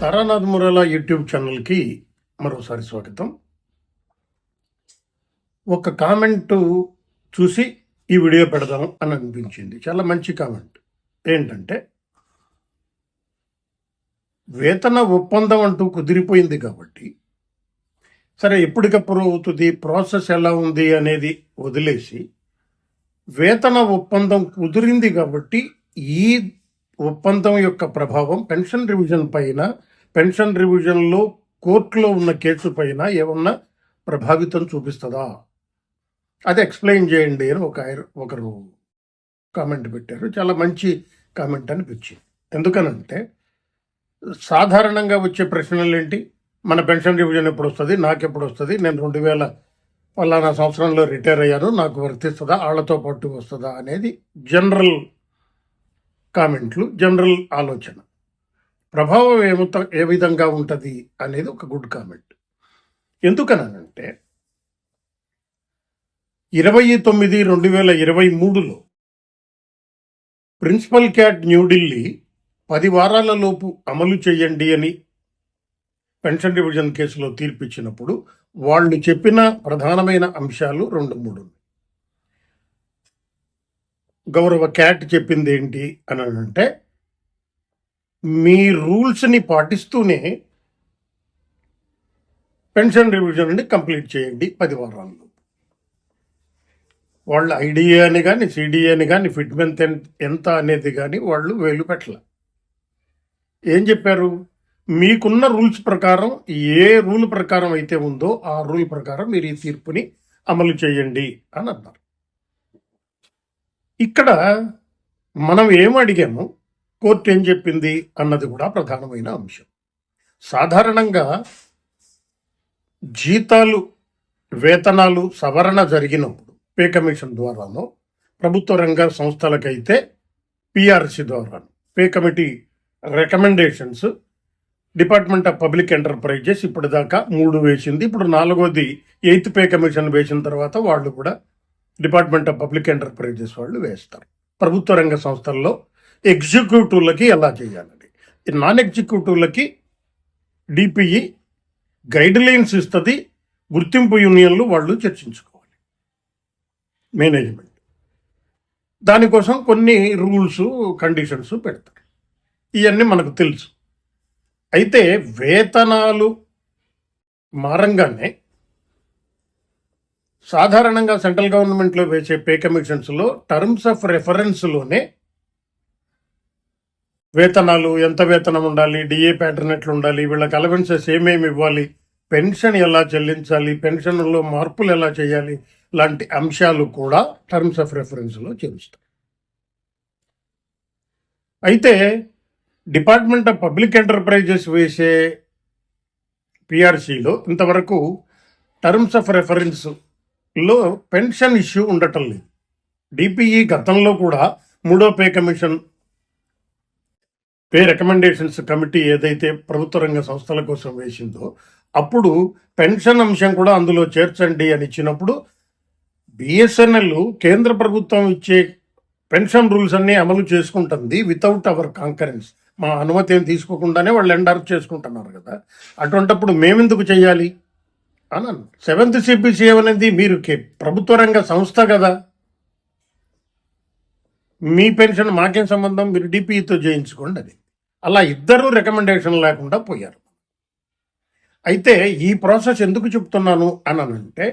Taranath మురాలా YouTube ఛానల్కి మరోసారి స్వాగతం. ఒక కామెంట్ చూసి ఈ వీడియో పెడదాం అని అనిపించింది. చాలా మంచి కామెంట్. ఏంటంటే వేతన ఒప్పందం అంటూ కుదిరిపోయింది కాబట్టి సరే ఎప్పటికప్పుడు అవుతుంది ప్రాసెస్ ఎలా ఉంది అనేది వదిలేసి వేతన ఒప్పందం కుదిరింది కాబట్టి ఈ ఒప్పందం యొక్క ప్రభావం పెన్షన్ రివిజన్ పైన పెన్షన్ రివిజన్లో కోర్టులో ఉన్న కేసు పైన ఏమన్నా ప్రభావితం చూపిస్తుందా? అది ఎక్స్ప్లెయిన్ చేయండి అని ఒక ఒకరు కామెంట్ పెట్టారు. చాలా మంచి కామెంట్ అనిపించింది. ఎందుకనంటే సాధారణంగా వచ్చే ప్రశ్నలు ఏంటి? మన పెన్షన్ రివిజన్ ఎప్పుడు వస్తుంది నాకు ఎప్పుడు వస్తుంది నేను రెండు వేల పలానా సంవత్సరంలో రిటైర్ అయ్యాను. నాకు వర్తిస్తుందా? వాళ్ళతో పాటు వస్తుందా? అనేది జనరల్ కామెంట్లు జనరల్ ఆలోచన. ప్రభావం ఏముత ఏ విధంగా ఉంటుంది అనేది ఒక గుడ్ కామెంట్. ఎందుకనంటే ఇరవై తొమ్మిది రెండు వేల ఇరవై మూడులో ప్రిన్సిపల్ క్యాట్ న్యూఢిల్లీ పది వారాల లోపు అమలు చేయండి అని పెన్షన్ డివిజన్ కేసులో తీర్పిచ్చినప్పుడు వాళ్ళు చెప్పిన ప్రధానమైన అంశాలు రెండు మూడు. గౌరవ క్యాట్ చెప్పింది ఏంటి అని అంటే మీ రూల్స్ని పాటిస్తూనే పెన్షన్ రివిజన్ని కంప్లీట్ చేయండి పది వారాల్లో. వాళ్ళు ఐడిఏ అని కానీ సిడిఏ అని కానీ ఫిట్మెంట్ ఎంత అనేది కానీ వాళ్ళు వేలు పెట్టల. ఏం చెప్పారు? మీకున్న రూల్స్ ప్రకారం ఏ రూల్ ప్రకారం అయితే ఉందో ఆ రూల్ ప్రకారం మీరు ఈ తీర్పుని అమలు చేయండి అని అన్నారు. ఇక్కడ మనం ఏం అడిగాము? కోర్టు ఏం చెప్పింది అన్నది కూడా ప్రధానమైన అంశం. సాధారణంగా జీతాలు వేతనాలు సవరణ జరిగినప్పుడు పే కమిషన్ ద్వారానో ప్రభుత్వ రంగ సంస్థలకైతే పిఆర్సి ద్వారాను pay committee recommendations department of public enterprises ఇప్పటిదాకా మూడు వేసింది. ఇప్పుడు నాలుగోది ఎయిత్ పే కమిషన్ వేసిన తర్వాత వాళ్ళు కూడా డిపార్ట్మెంట్ ఆఫ్ పబ్లిక్ ఎంటర్ప్రైజెస్ వాళ్ళు వేస్తారు. ప్రభుత్వ రంగ సంస్థల్లో ఎగ్జిక్యూటివ్లకి ఎలా చేయాలని నాన్ ఎగ్జిక్యూటివ్లకి డిపిఈ గైడ్ లైన్స్ ఇస్తుంది గుర్తింపు యూనియన్లు వాళ్ళు చర్చించుకోవాలి. మేనేజ్మెంట్. దానికోసం కొన్ని రూల్స్ కండిషన్స్ పెడతారు. ఇవన్నీ మనకు తెలుసు. అయితే వేతనాలు మారంగానే సాధారణంగా సెంట్రల్ గవర్నమెంట్లో వేసే పే కమిషన్స్లో టర్మ్స్ ఆఫ్ రెఫరెన్స్లోనే వేతనాలు ఎంత వేతనం ఉండాలి డిఏ ప్యాటర్న్ ఎట్లా ఉండాలి వీళ్ళకి అలవెన్సెస్ ఏమేమి ఇవ్వాలి పెన్షన్ ఎలా చెల్లించాలి పెన్షన్లో మార్పులు ఎలా చేయాలి లాంటి అంశాలు కూడా టర్మ్స్ ఆఫ్ రెఫరెన్స్లో చేరుస్తాయి అయితే డిపార్ట్మెంట్ ఆఫ్ పబ్లిక్ ఎంటర్ప్రైజెస్ వేసే పిఆర్సీలో ఇంతవరకు టర్మ్స్ ఆఫ్ రెఫరెన్స్లో పెన్షన్ ఇష్యూ ఉండటం లేదు. డిపిఈ గతంలో కూడా మూడో pay commission pay recommendations committee ఏదైతే ప్రభుత్వ రంగ సంస్థల కోసం వేసిందో అప్పుడు పెన్షన్ అంశం కూడా అందులో చేర్చండి అని ఇచ్చినప్పుడు బిఎస్ఎన్ఎల్ కేంద్ర ప్రభుత్వం ఇచ్చే పెన్షన్ రూల్స్ అన్నీ అమలు చేసుకుంటుంది వితౌట్ అవర్ కాంకరెన్స్ మా అనుమతి ఏం తీసుకోకుండానే వాళ్ళు ఎండార్ప్ చేసుకుంటున్నారు కదా. అటువంటప్పుడు మేమెందుకు చేయాలి? అన్నాను. సెవెంత్ సిపిసి అనేది మీరు కే- ప్రభుత్వ రంగ సంస్థ కదా. మీ పెన్షన్ మాకేం సంబంధం? మీరు డిపిఈతో చేయించుకోండి అది. అలా ఇద్దరు రికమెండేషన్ లేకుండా పోయారు. అయితే ఈ ప్రాసెస్ ఎందుకు చెప్తున్నాను అని అంటే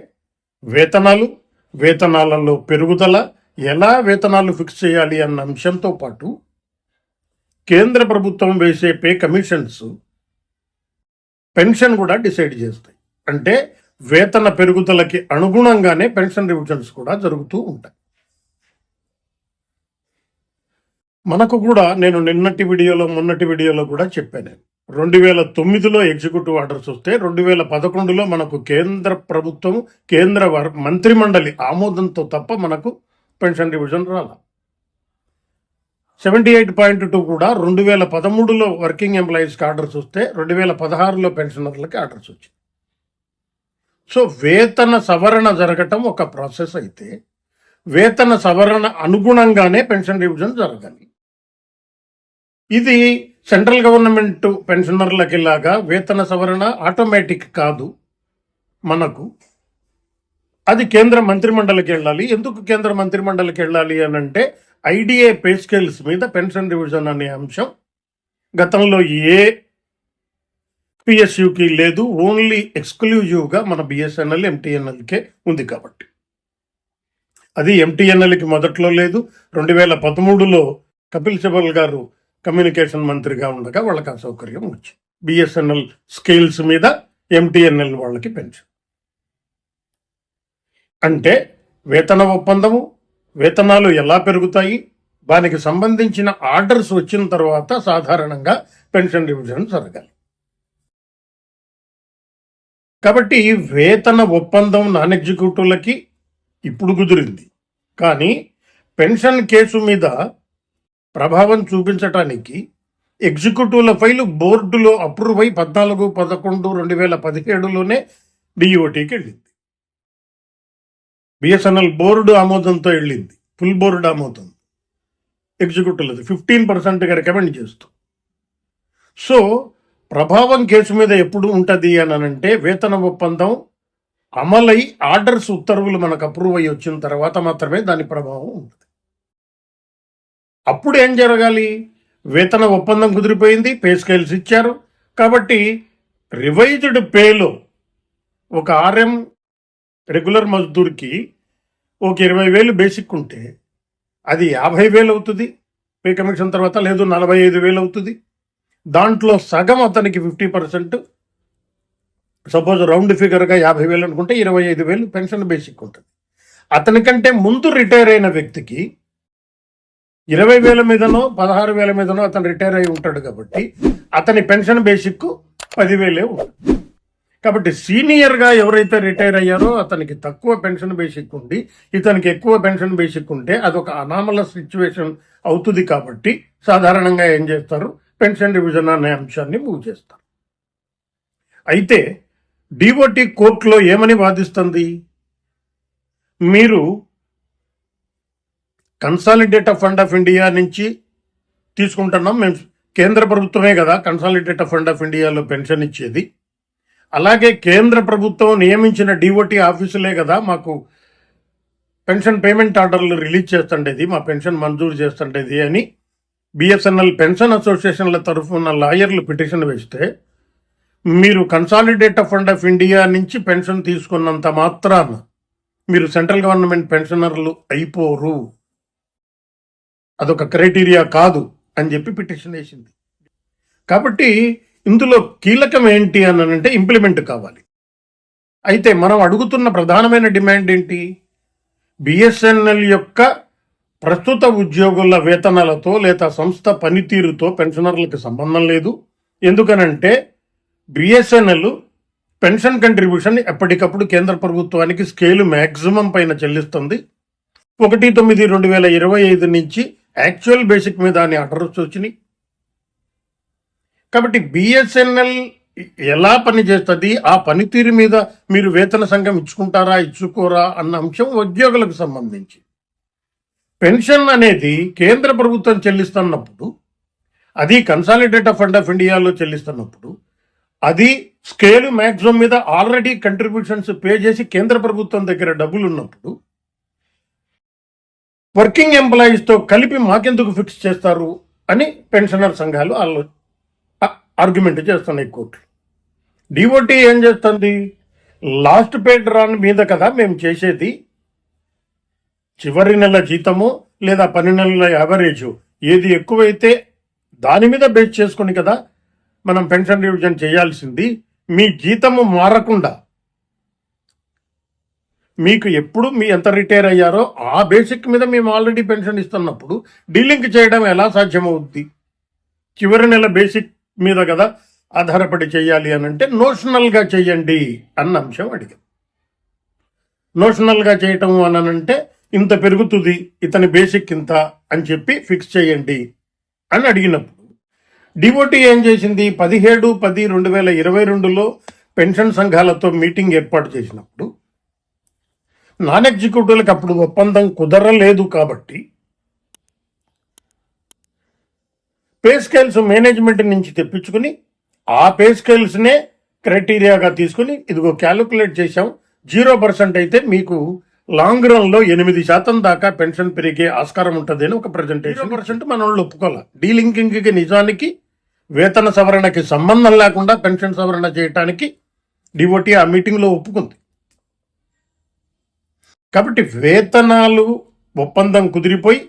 వేతనాలు వేతనాలలో పెరుగుదల ఎలా వేతనాలు ఫిక్స్ చేయాలి అన్న అంశంతో పాటు కేంద్ర ప్రభుత్వం వేసే పే కమిషన్స్ పెన్షన్ కూడా డిసైడ్ చేస్తాయి. అంటే వేతన పెరుగుదలకి అనుగుణంగానే పెన్షన్ రివిజన్స్ కూడా జరుగుతూ ఉంటాయి. మనకు కూడా నేను నిన్నటి వీడియోలో మొన్నటి వీడియోలో కూడా చెప్పాను. రెండు వేల తొమ్మిదిలో ఎగ్జిక్యూటివ్ ఆర్డర్స్ వస్తే రెండు వేల పదకొండులో మనకు కేంద్ర ప్రభుత్వం కేంద్ర వర్- మంత్రిమండలి ఆమోదంతో తప్ప మనకు పెన్షన్ రివిజన్ రాల. సెవెంటీ ఎయిట్ పాయింట్ టూ కూడా రెండు వేల పదమూడులో వర్కింగ్ ఎంప్లాయీస్కి ఆర్డర్స్ వస్తే రెండు వేల పదహారులో పెన్షనర్లకి ఆర్డర్స్ వచ్చింది. సో వేతన సవరణ జరగటం ఒక ప్రాసెస్ అయితే వేతన సవరణ అనుగుణంగానే పెన్షన్ రివిజన్ జరగాలి. ఇది సెంట్రల్ గవర్నమెంట్ పెన్షనర్లకి లాగా వేతన సవరణ ఆటోమేటిక్ కాదు మనకు. అది కేంద్ర మంత్రిమండలికి వెళ్ళాలి. ఎందుకు కేంద్ర మంత్రిమండలికి వెళ్ళాలి అని అంటే ఐడిఏ పే స్కేల్స్ మీద పెన్షన్ రివిజన్ అనే అంశం. గతంలో ఏ పిఎస్యుకి లేదు ఓన్లీ ఎక్స్క్లూజివ్గా మన బిఎస్ఎన్ఎల్ ఎంటీఎన్ఎల్కే ఉంది కాబట్టి. అది ఎంటీఎన్ఎల్కి మొదట్లో లేదు. రెండు వేల పదమూడులో కపిల్ సిబల్ గారు కమ్యూనికేషన్ మంత్రిగా ఉండగా వాళ్ళకి అసౌకర్యం వచ్చింది. బిఎస్ఎన్ఎల్ స్కేల్స్ మీద ఎంటీఎన్ఎల్ వాళ్ళకి పెంచు. అంటే వేతన ఒప్పందము వేతనాలు ఎలా పెరుగుతాయి దానికి సంబంధించిన ఆర్డర్స్ వచ్చిన తర్వాత సాధారణంగా పెన్షన్ డివిజన్ జరగాలి. కాబట్టి వేతన ఒప్పందం నాన్ ఎగ్జిక్యూటివ్లకి ఇప్పుడు కుదిరింది. కానీ పెన్షన్ కేసు మీద ప్రభావం చూపించటానికి ఎగ్జిక్యూటివ్ల ఫైలు బోర్డులో అప్రూవ్ అయి పద్నాలుగు పదకొండు రెండు వేల పదిహేడులోనే డిఓటీకి వెళ్ళింది. బిఎస్ఎన్ఎల్ బోర్డు ఆమోదంతో వెళ్ళింది. ఫుల్ బోర్డు ఆమోదం. ఎగ్జిక్యూటివ్లది ఫిఫ్టీన్ పర్సెంట్గా రికమెండ్ చేస్తూ. సో ప్రభావం కేసు మీద ఎప్పుడు ఉంటుంది అని అంటే వేతన ఒప్పందం అమలై ఆర్డర్స్ ఉత్తర్వులు మనకు అప్రూవ్ అయ్యి వచ్చిన తర్వాత మాత్రమే దాని ప్రభావం ఉంటుంది. అప్పుడు ఏం జరగాలి? వేతన ఒప్పందం కుదిరిపోయింది పే స్కేల్స్ ఇచ్చారు. కాబట్టి రివైజ్డ్ పేలో ఒక ఆర్ఎం రెగ్యులర్ మజ్దూర్కి ఒక ఇరవై వేలు బేసిక్ ఉంటే అది యాభై వేలు అవుతుంది. పే కమిషన్ తర్వాత లేదు నలభై ఐదు వేలు అవుతుంది. దాంట్లో సగం అతనికి ఫిఫ్టీ పర్సెంట్. సపోజ్ రౌండ్ ఫిగర్గా యాభై వేలు అనుకుంటే ఇరవై ఐదు వేలు పెన్షన్ బేసిక్ ఉంటుంది. అతనికంటే ముందు రిటైర్ అయిన వ్యక్తికి ఇరవై వేల మీదనో పదహారు వేల మీదనో అతను రిటైర్ అయి ఉంటాడు కాబట్టి అతని పెన్షన్ బేసిక్ పదివేలే ఉంటుంది. కాబట్టి సీనియర్గా ఎవరైతే రిటైర్ అయ్యారో అతనికి తక్కువ పెన్షన్ బేసిక్ ఉండి ఇతనికి ఎక్కువ పెన్షన్ బేసిక్ ఉంటే అదొక అనామల సిచ్యువేషన్ అవుతుంది కాబట్టి సాధారణంగా ఏం చేస్తారు? పెన్షన్ డివిజన్ అనే అంశాన్ని మూవ్ చేస్తారు. అయితే డిఓటి కోర్టులో ఏమని వాదిస్తుంది? మీరు కన్సాలిడేట్ ఫండ్ ఆఫ్ ఇండియా నుంచి తీసుకుంటున్నాం. మేము కేంద్ర ప్రభుత్వమే కదా కన్సాలిడేట్ ఫండ్ ఆఫ్ ఇండియాలో పెన్షన్ ఇచ్చేది. అలాగే కేంద్ర ప్రభుత్వం నియమించిన డిఓటి ఆఫీసులే కదా మాకు పెన్షన్ పేమెంట్ ఆర్డర్లు రిలీజ్ చేస్తుండేది మా పెన్షన్ మంజూరు చేస్తుండేది అని బిఎస్ఎన్ఎల్ పెన్షన్ అసోసియేషన్ల తరఫున లాయర్లు పిటిషన్ వేస్తే మీరు కన్సాలిడేట్ ఫండ్ ఆఫ్ ఇండియా నుంచి పెన్షన్ తీసుకున్నంత మాత్రాన మీరు సెంట్రల్ గవర్నమెంట్ పెన్షనర్లు అయిపోరు. అదొక క్రైటీరియా కాదు అని చెప్పి పిటిషన్ వేసింది. కాబట్టి ఇందులో కీలకం ఏంటి అని అంటే ఇంప్లిమెంట్ కావాలి. అయితే మనం అడుగుతున్న ప్రధానమైన డిమాండ్ ఏంటి? బిఎస్ఎన్ఎల్ యొక్క ప్రస్తుత ఉద్యోగుల వేతనాలతో లేదా సంస్థ పనితీరుతో పెన్షనర్లకు సంబంధం లేదు. ఎందుకనంటే బిఎస్ఎన్ఎల్ పెన్షన్ కంట్రిబ్యూషన్ ఎప్పటికప్పుడు కేంద్ర ప్రభుత్వానికి స్కేలు మ్యాక్సిమం పైన చెల్లిస్తుంది. ఒకటి తొమ్మిది రెండు వేల ఇరవై ఐదు నుంచి యాక్చువల్ బేసిక్ మీద అని ఆర్డర్స్ వచ్చినాయి. కాబట్టి బిఎస్ఎన్ఎల్ ఎలా పనిచేస్తుంది ఆ పనితీరు మీద మీరు వేతన సంఘం ఇచ్చుకుంటారా ఇచ్చుకోరా అన్న అంశం ఉద్యోగులకు సంబంధించి. పెన్షన్ అనేది కేంద్ర ప్రభుత్వం చెల్లిస్తున్నప్పుడు అది కన్సాలిడేట్ ఫండ్ ఆఫ్ ఇండియాలో చెల్లిస్తున్నప్పుడు అది స్కేల్ మ్యాక్సిమం మీద ఆల్రెడీ కంట్రిబ్యూషన్స్ పే చేసి కేంద్ర ప్రభుత్వం దగ్గర డబ్బులు ఉన్నప్పుడు వర్కింగ్ ఎంప్లాయీస్తో కలిపి మాకెందుకు ఫిక్స్ చేస్తారు అని పెన్షనర్ సంఘాలు ఆలో ఆర్గ్యుమెంట్ చేస్తున్నాయి కోర్టు డిఓటీ ఏం చేస్తుంది? లాస్ట్ పే రాన్ మీద కదా మేము చేసేది. చివరి నెల జీతము లేదా పని నెలల యావరేజ్ ఏది ఎక్కువైతే దాని మీద బేస్ చేసుకుని కదా మనం పెన్షన్ రివిజన్ చేయాల్సింది. మీ జీతము మారకుండా మీకు ఎప్పుడు మీ ఎంత రిటైర్ అయ్యారో ఆ బేసిక్ మీద మేము ఆల్రెడీ పెన్షన్ ఇస్తున్నప్పుడు డీలింక్ చేయడం ఎలా సాధ్యమవుద్ది? చివరి నెల బేసిక్ మీద కదా ఆధారపడి చేయాలి అని అంటే నోషనల్గా చేయండి అన్న అంశం అడిగాం. నోషనల్గా చేయటం అని అంటే ఇంత పెరుగుతుంది ఇతని బేసిక్ ఇంత అని చెప్పి ఫిక్స్ చేయండి అని అడిగినప్పుడు డివోటీ ఏం చేసింది? పదిహేడు పది రెండు వేల ఇరవై రెండులో పెన్షన్ సంఘాలతో మీటింగ్ ఏర్పాటు చేసినప్పుడు నాన్ ఎగ్జిక్యూటివ్లకు అప్పుడు ఒప్పందం కుదరలేదు కాబట్టి పే స్కేల్స్ మేనేజ్మెంట్ నుంచి తెప్పించుకుని ఆ పే స్కేల్స్నే క్రైటీరియాగా తీసుకుని ఇదిగో క్యాలిక్యులేట్ చేశాం జీరో పర్సెంట్ అయితే మీకు లాంగ్ రన్లో ఎనిమిది శాతం దాకా పెన్షన్ పెరిగే ఆస్కారం ఉంటుంది అని ఒక ప్రజెంటేషన్. పర్సెంట్ మన వాళ్ళు ఒప్పుకోవాలి? డీలింకింగ్కి నిజానికి వేతన సవరణకి సంబంధం లేకుండా పెన్షన్ సవరణ చేయటానికి డిఓటి ఆ మీటింగ్లో ఒప్పుకుంది. కాబట్టి వేతనాలు ఒప్పందం కుదిరిపోయి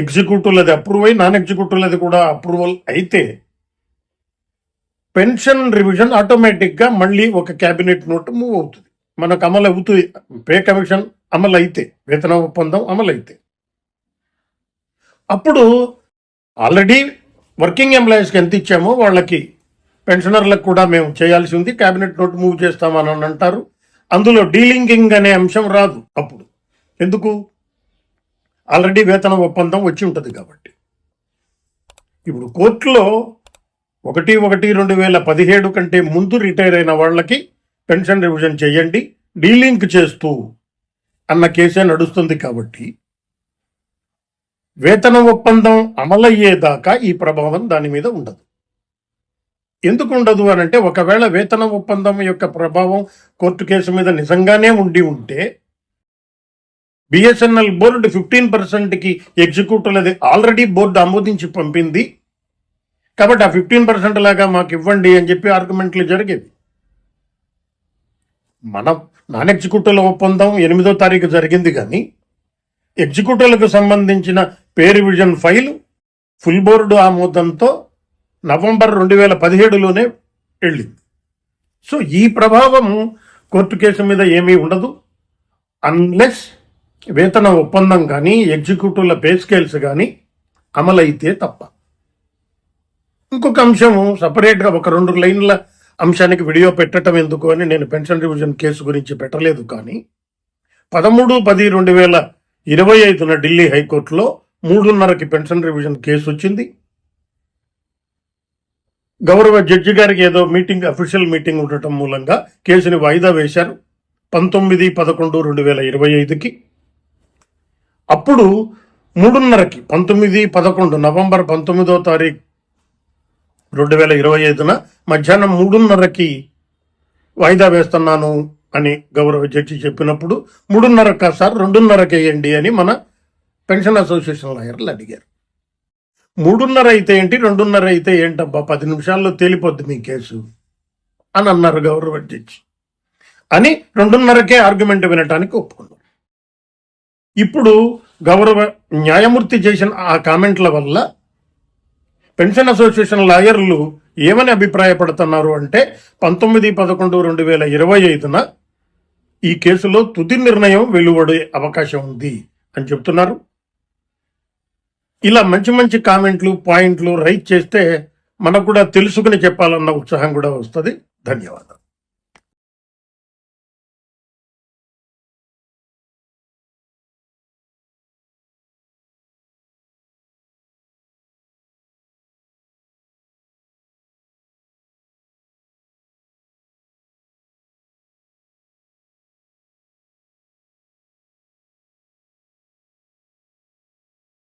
ఎగ్జిక్యూటివ్లది అప్రూవ్ అయి నాన్ ఎగ్జిక్యూటివ్లది కూడా అప్రూవల్ అయితే పెన్షన్ రివిజన్ ఆటోమేటిక్గా మళ్ళీ ఒక క్యాబినెట్ నోట్ మూవ్ అవుతుంది. మనకు అమలు అవుతుంది. పే కమిషన్ అమలు అయితే వేతన ఒప్పందం అమలు అయితే అప్పుడు ఆల్రెడీ వర్కింగ్ ఎంప్లాయీస్కి ఎంత ఇచ్చామో వాళ్ళకి పెన్షనర్లకు కూడా మేము చేయాల్సి ఉంది. క్యాబినెట్ నోట్ మూవ్ చేస్తామని అని అంటారు అందులో డీలింకింగ్ అనే అంశం రాదు అప్పుడు. ఎందుకు? ఆల్రెడీ వేతన ఒప్పందం వచ్చి ఉంటుంది కాబట్టి. ఇప్పుడు కోర్టులో ఒకటి ఒకటి రెండు వేల పదిహేడు కంటే ముందు రిటైర్ అయిన వాళ్ళకి పెన్షన్ రివిజన్ చేయండి డీలింక్ చేస్తూ అన్న కేసే నడుస్తుంది కాబట్టి వేతన ఒప్పందం అమలయ్యేదాకా ఈ ప్రభావం దాని మీద ఉండదు. ఎందుకు ఉండదు అని అంటే ఒకవేళ వేతన ఒప్పందం యొక్క ప్రభావం కోర్టు కేసు మీద నిజంగానే ఉండి ఉంటే బిఎస్ఎన్ఎల్ బోర్డు ఫిఫ్టీన్ పర్సెంట్కి ఎగ్జిక్యూటివ్ అది ఆల్రెడీ బోర్డు ఆమోదించి పంపింది. కాబట్టి ఆ ఫిఫ్టీన్ పర్సెంట్ లాగా మాకు ఇవ్వండి అని చెప్పి ఆర్గ్యుమెంట్లు జరిగేవి. మన నాన్ ఎగ్జిక్యూటివ్ల ఒప్పందం ఎనిమిదో తారీఖు జరిగింది కానీ ఎగ్జిక్యూటివ్లకు సంబంధించిన pay revision file full board ఆమోదంతో November రెండు వేల పదిహేడులోనే వెళ్ళింది. సో ఈ ప్రభావం కోర్టు కేసు మీద ఏమీ ఉండదు. అన్లెస్ వేతన ఒప్పందం కానీ ఎగ్జిక్యూటివ్ల పే స్కేల్స్ కానీ అమలైతే తప్ప. ఇంకొక అంశము సపరేట్గా ఒక రెండు లైన్ల అంశానికి వీడియో పెట్టడం ఎందుకు అని నేను పెన్షన్ రివిజన్ కేసు గురించి పెట్టలేదు కానీ పదమూడు పది రెండు వేల ఇరవై ఐదున ఢిల్లీ హైకోర్టులో మూడున్నరకి పెన్షన్ రివిజన్ కేసు వచ్చింది. గౌరవ జడ్జి గారికి ఏదో మీటింగ్ అఫీషియల్ మీటింగ్ ఉండటం మూలంగా కేసుని వాయిదా వేశారు. పంతొమ్మిది పదకొండు రెండు వేల ఇరవై ఐదుకి. అప్పుడు మూడున్నరకి పంతొమ్మిది పదకొండు నవంబర్ పంతొమ్మిదో తారీఖు రెండు వేల ఇరవై ఐదున మధ్యాహ్నం మూడున్నరకి వాయిదా వేస్తున్నాను అని గౌరవ జడ్జి చెప్పినప్పుడు మూడున్నర కాదు సార్ రెండున్నరకి వేయండి అని మన పెన్షన్ అసోసియేషన్ లాయర్లు అడిగారు. మూడున్నర అయితే ఏంటి? రెండున్నర అయితే ఏంటబ్బా? పది నిమిషాల్లో తేలిపోద్ది మీ కేసు అని అన్నారు గౌరవ జడ్జి. అని రెండున్నరకే ఆర్గ్యుమెంట్ వినటానికి ఒప్పుకున్నారు. ఇప్పుడు గౌరవ న్యాయమూర్తి చేసిన ఆ కామెంట్ల వల్ల పెన్షన్ అసోసియేషన్ లాయర్లు ఏమని అభిప్రాయపడుతున్నారు అంటే పంతొమ్మిది పదకొండు రెండు వేల ఇరవై ఐదున ఈ కేసులో తుది నిర్ణయం వెలువడే అవకాశం ఉంది అని చెప్తున్నారు. ఇలా మంచి మంచి కామెంట్లు పాయింట్లు రైట్ చేస్తే మనకు కూడా తెలుసుకుని చెప్పాలన్న ఉత్సాహం కూడా వస్తుంది. ధన్యవాదాలు.